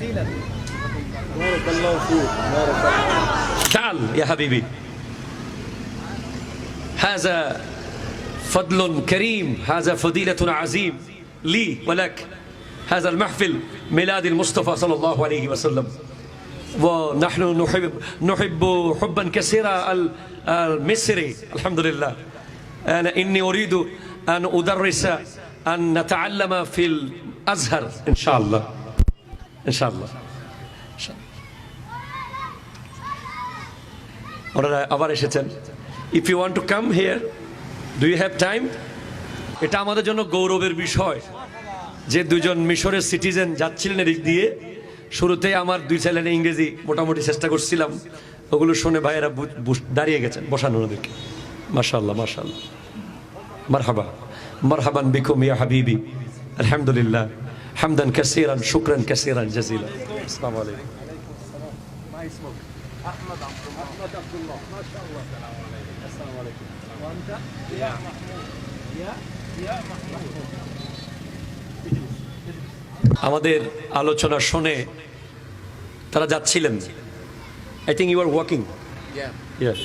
بارك الله فيك بارك الله تعال يا حبيبي. هذا فضل كريم هذا فضيلة عظيم لي ولك. هذا المحفل ميلاد المصطفى صلى الله عليه وسلم. ونحن نحب نحب حبا كثيرا ال- المصري الحمد لله. أنا إني أريد أن أدرس أن نتعلم في الأزهر إن شاء الله. ইনশাল্লাহ ওনারা আবার এসেছেন। If you want to come here do you have time এটা আমাদের জন্য গৌরবের বিষয় যে দুজন মিশরের সিটিজেন যাচ্ছিলেন এদিক দিয়ে। শুরুতেই আমার দুই ছেলেনে ইংরেজি মোটামুটি চেষ্টা করছিলাম। ওগুলো শুনে ভাইয়েরা দাঁড়িয়ে গেছেন বসানো ওদেরকে মার্শাল্লাহ মার্শাল্লাহ মারহাবা। মারহাবান বিকুম ইয়া হাবিবি। আলহামদুলিল্লাহ। হামদান কাসিরান শুকরান কাসিরান জাজিলা আসসালামু আলাইকুম ما اسمك احمد عبد الله احمد عبد الله ما شاء الله السلام عليكم وانت يا محمود يا يا محمود আমাদের আলোচনা শুনে তারা যাচ্ছিলেন I think you are walking Yeah.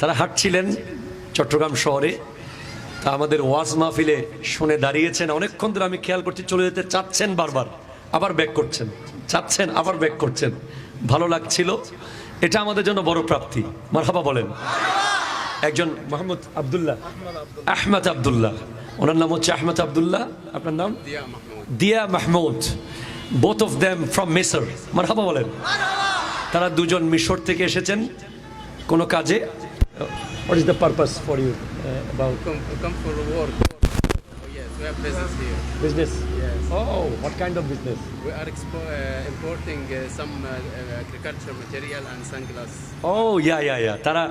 তারা হাঁটছিলেন চট্টগ্রাম শহরে তা আমাদের ওয়াজ মাহফিলে শুনে দাঁড়িয়েছেন। অনেকক্ষণ ধরে আমি খেয়াল করছি চলে যেতে চাচ্ছেন বারবার আবার ব্যাক করছেন। চাচ্ছেন আবার ব্যাক করছেন। ভালো লাগছিল। এটা আমাদের জন্য বড় প্রাপ্তি। মারহাবা বলেন। একজন মোহাম্মদ আবদুল্লাহ। আহমদ আবদুল্লাহ। ওনার নাম হচ্ছে আহমদ আবদুল্লাহ। আপনার নাম? Diya Mahmud. Both of them from মিসর মারহাবা বলেন। তারা দুজন মিশর থেকে এসেছেন। কোনো কাজে? What is the purpose for you about Come, come for work. Oh, yes, we have business here. Business Yes. Oh what kind of business We are expo- uh, importing uh, some uh, uh, material and sunglasses. Oh yeah yeah yeah তারা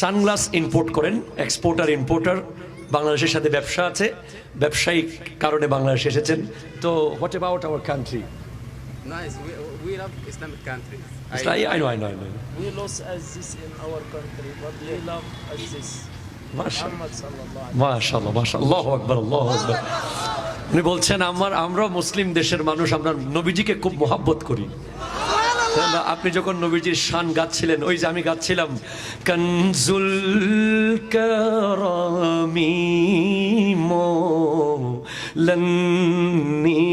sunglass import করেন exporter importer বাংলাদেশের সাথে ব্যবসা আছে ব্যবসায়িক কারণে বাংলাদেশে এসেছেন তো what about our country nice we Nice. We, we love Islamic countries. I I know I know I know We lost as this in our country, but we love as this. মাশাল্লাহ মাশাল্লাহ আকবার আল্লাহু আকবার উনি বলছেন আমার আমরা মুসলিম দেশের মানুষ আমরা নবীজিকে খুব মোহাব্বত করি আপনি যখন নবীজির শান গাচ্ছিলেন ওই যে আমি গাচ্ছিলাম কনজুল কারামি মো লন্নিয়ামি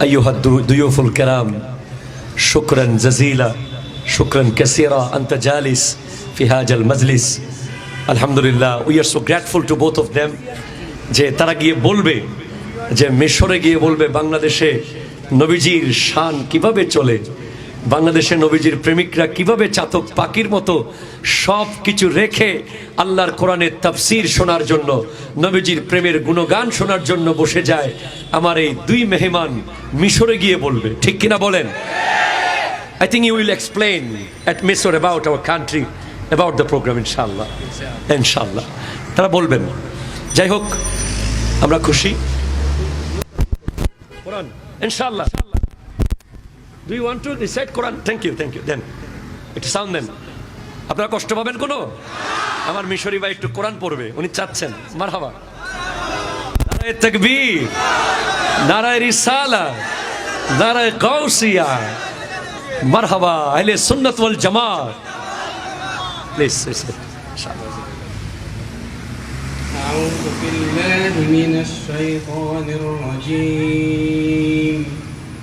أيها الضيوف الكرام شكرا جزيلا شكرا كثيرا أنت جالس في هذا المجلس আলহামদুলিল্লাহ we are so grateful to both of them যে তারা গিয়ে বলবে যে মিশরে গিয়ে বলবে বাংলাদেশে নবীজির শান কিভাবে চলে বাংলাদেশে নবীজির প্রেমিকরা কীভাবে চাতক পাখির মতো সব কিছু রেখে আল্লাহর কোরআনের তাফসির শোনার জন্য, নবীজির প্রেমের গুণগান শোনার জন্য বসে যায়, আমার এই দুই মেহমান মিশরে গিয়ে বলবে, ঠিক কিনা বলেন? I think you will explain at Misr about our country about the program ইনশাল্লাহ ইনশাল্লাহ তারা বলবেন, যাই হোক, আমরা খুশি। কোরআন ইনশাআল্লাহ do you want to recite Quran thank you thank you then একটু সাউন্ড দেন আপনারা কষ্ট পাবেন কোনো আমার মিশরি ভাই একটু কোরআন পড়বে উনি চাচ্ছেন মারহাবা নারায় তাকবীর নারায় রিসালা নারায় গাউসিয়া মারহাবা আহলে সুন্নাত ওয়াল জামাত প্লিজ أعوذ بالله من الشيطان الرجيم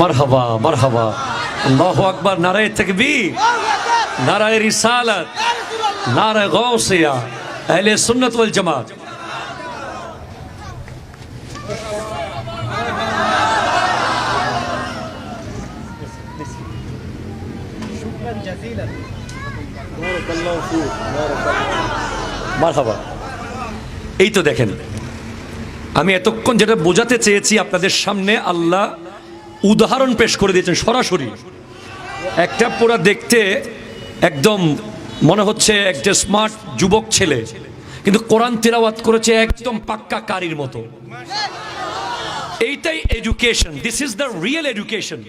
মারহাবা মারহাবা। আল্লাহ আকবর, নারায় তকবীর, নারায় রিসালত, নারায় গৌসিয়া আহলে সুন্নত ওয়াল জামাত। মারহাবা। এই তো দেখেন আমি এতক্ষণ যেটা বোঝাতে চেয়েছি আপনাদের সামনে, আল্লাহ উদাহরণ পেশ করে দিয়েছেন সরাসরি। একটা পুরা দেখতে একদম মনে হচ্ছে একটা স্মার্ট যুবক ছেলে, কিন্তু কোরআন তেলাওয়াত করেছে একদম পাক্কা কারির মতো। এইটাই education this is the real education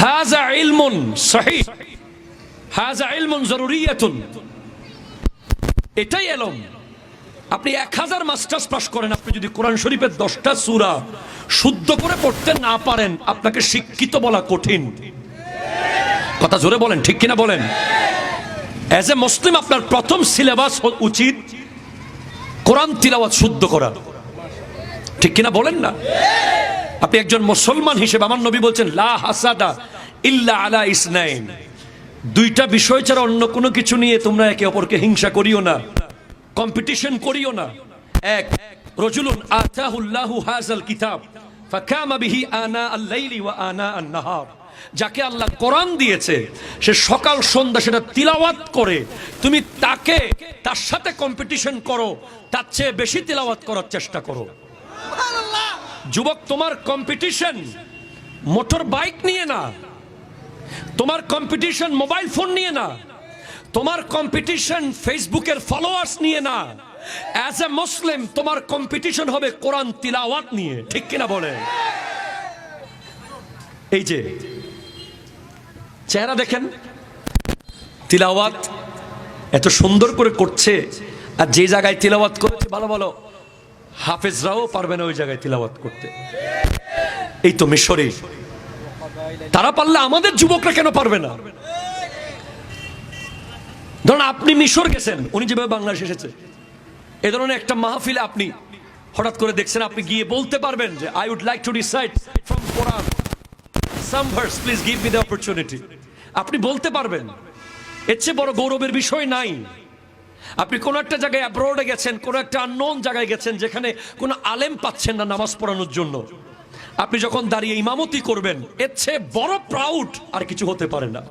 হাজা ইলমুন সহি হাজা ইলমুন জরুরিয়াতুন। এটাই এলম। আপনি এক হাজার মাস্টার্স পাস করেন, আপনি যদি কোরআন শরীফের দশটা সুরা শুদ্ধ করে পড়তে না পারেন, আপনাকে শিক্ষিত বলা কঠিন। কথা জোরে বলেন, ঠিক কিনা বলেন? অ্যাজ এ মুসলিম আপনার প্রথম সিলেবাস উচিত কোরআন তিলাওয়াত শুদ্ধ করা। ঠিক কিনা বলেন না? আপনি একজন মুসলমান হিসেবে, আমার নবী বলছেন, লা হাসাদা ইল্লা আলা ইসনাইন। দুইটা বিষয় ছাড়া অন্য কোনো কিছু নিয়ে তোমরা একে অপরকে হিংসা করিও না। কম্পিটিশন করিও না। এক রজুলুন আতাহুল্লাহু হাজাল কিতাব ফাকামা বিহি আনা আল-লাইলি ওয়া আনা আন-নাহার। যাকে আল্লাহ কোরআন দিয়েছে সে সকাল সন্ধ্যা সেটা তিলাওয়াত করে তুমি তাকে তার সাথে কম্পিটিশন করো তার চেয়ে বেশি তিলাওয়াত করার চেষ্টা করো। যুবক তোমার কম্পিটিশন মোটর বাইক নিয়ে না তোমার কম্পিটিশন মোবাইল ফোন নিয়ে না তোমার কম্পিটিশন ফেসবুকের ফলোয়ার্স নিয়ে না। অ্যাজ এ মুসলিম তোমার কম্পিটিশন হবে কোরআন তিলাওয়াত নিয়ে। ঠিক কিনা বলে? এই যে, চেহারা দেখেন, তিলাওয়াত এত সুন্দর করে করছে, আর যে জায়গায় তিলাওয়াত করছে, ভালো ভালো, হাফেজরাও পারবে না ওই জায়গায় তিলাওয়াত করতে। এই তো মিশরে। তারা পারলে আমাদের যুবকরা কেন পারবে না? ধরুন আপনি মিশর গেছেন, উনি যেভাবে বাংলাদেশ এসেছে। এ ধরনের একটা মাহফিলে আপনি হঠাৎ করে দেখছেন, আপনি গিয়ে বলতে পারবেন যে I would like to decide from Quran some verse please give me the opportunity আপনি বলতে পারবেন, এর চেয়ে বড় গৌরবের বিষয় নাই। আপনি কোন একটা জায়গায় অ্যাব্রোডে গেছেন, কোন একটা আননোন জায়গায় গেছেন, যেখানে কোনো আলেম পাচ্ছেন না নামাজ পড়ানোর জন্য। আপনি যখন দাঁড়িয়ে ইমামতি করবেন, এর চেয়ে বড় প্রাউড আর কিছু হতে পারে না।